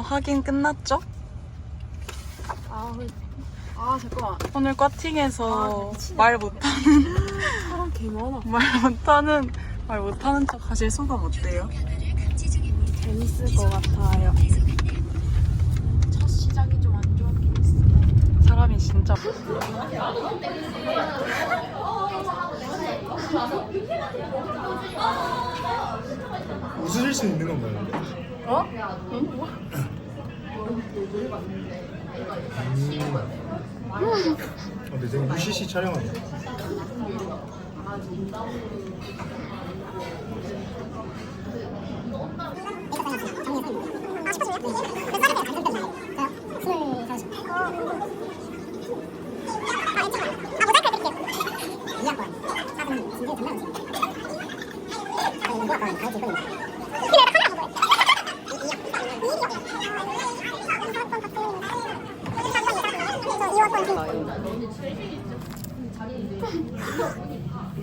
확인 끝났죠? 아, 그- 아 잠깐만. 오늘 꽈팅에서 아. 말 못하는 사람 개 많아. 말 못하는 말 못하는 척 하실 소감 어때요? 재밌을 것 같아요. 첫 시작이 좀 안 좋았긴 했어. 사람이 진짜 웃으실 수 있는 건가요? 어? 음. 어, 근데 지금 UCC 촬영한다. 이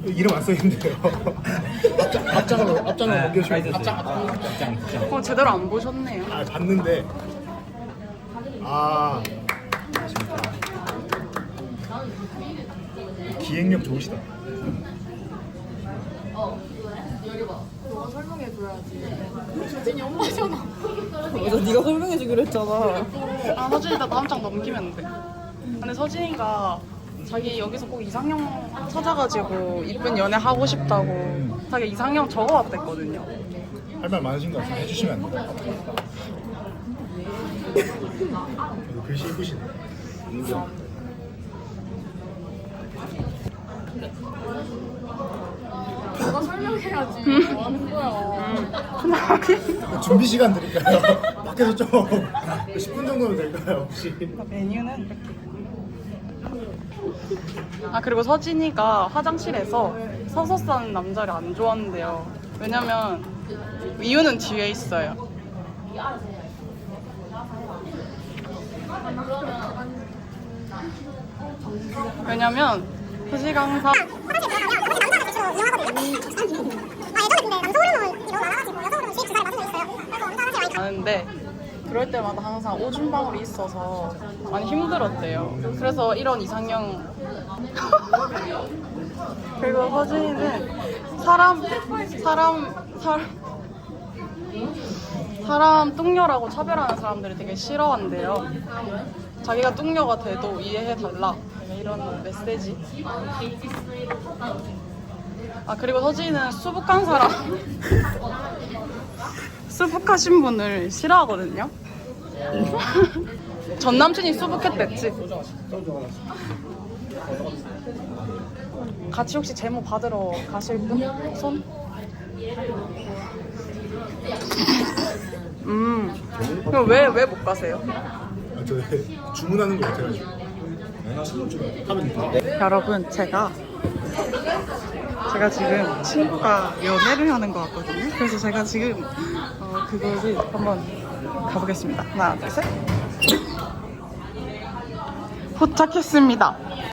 름 안 써있는데요. 앞장, 앞장으로, 앞장으로 넘겨주면 앞장, 앞장. 어, 제대로 안 보셨네요. 아, 봤는데. 아. 기획력 좋으시다. 너가 설명해줘야지. 수진이 엄마잖아. 맞아, 네가 설명해주기로 했잖아. 아, 서진이다 다음 장 넘기면 돼. 근데 서진이가 자기 여기서 꼭 이상형 찾아가지고 이쁜 연애 하고 싶다고 자기 이상형 적어왔댔거든요. 할 말 많으신 것 같아요. 해주시면 안 돼요? 그래도 글씨 이쁘시네. 설명 해야지. 뭐 하는 거야. 준비 시간 드릴까요? 밖에서 좀 10분 정도면 될까요? 혹시? 메뉴는 이렇게. 아 그리고 서진이가 화장실에서 서서 싸는 남자를 안 좋아한대요. 왜냐면 이유는 뒤에 있어요. 왜냐면 표시강사 하는데 그럴 때마다 항상 오줌 방울이 있어서 많이 힘들었대요. 그래서 이런 이상형 그리고 서진이는 사람 사람 사람 사람 뚱녀라고 차별하는 사람들이 되게 싫어한대요. 자기가 뚱녀가 돼도 이해해 달라 이런 메시지. 아 그리고 서진이는 수북한 사람 수북하신 분을 싫어하거든요. 전 남친이 수북했댔지. 같이 혹시 제모 받으러 가실 분? 손? 음. 그럼 왜 왜 못 가세요? 아, 저 주문하는 거 같아가지고. 하면 돼요? 여러분 제가 제가 지금 친구가 연애를 하는 것 같거든요. 그래서 제가 지금 어, 그거를 한번 가보겠습니다. 하나, 둘, 셋. 도착했습니다.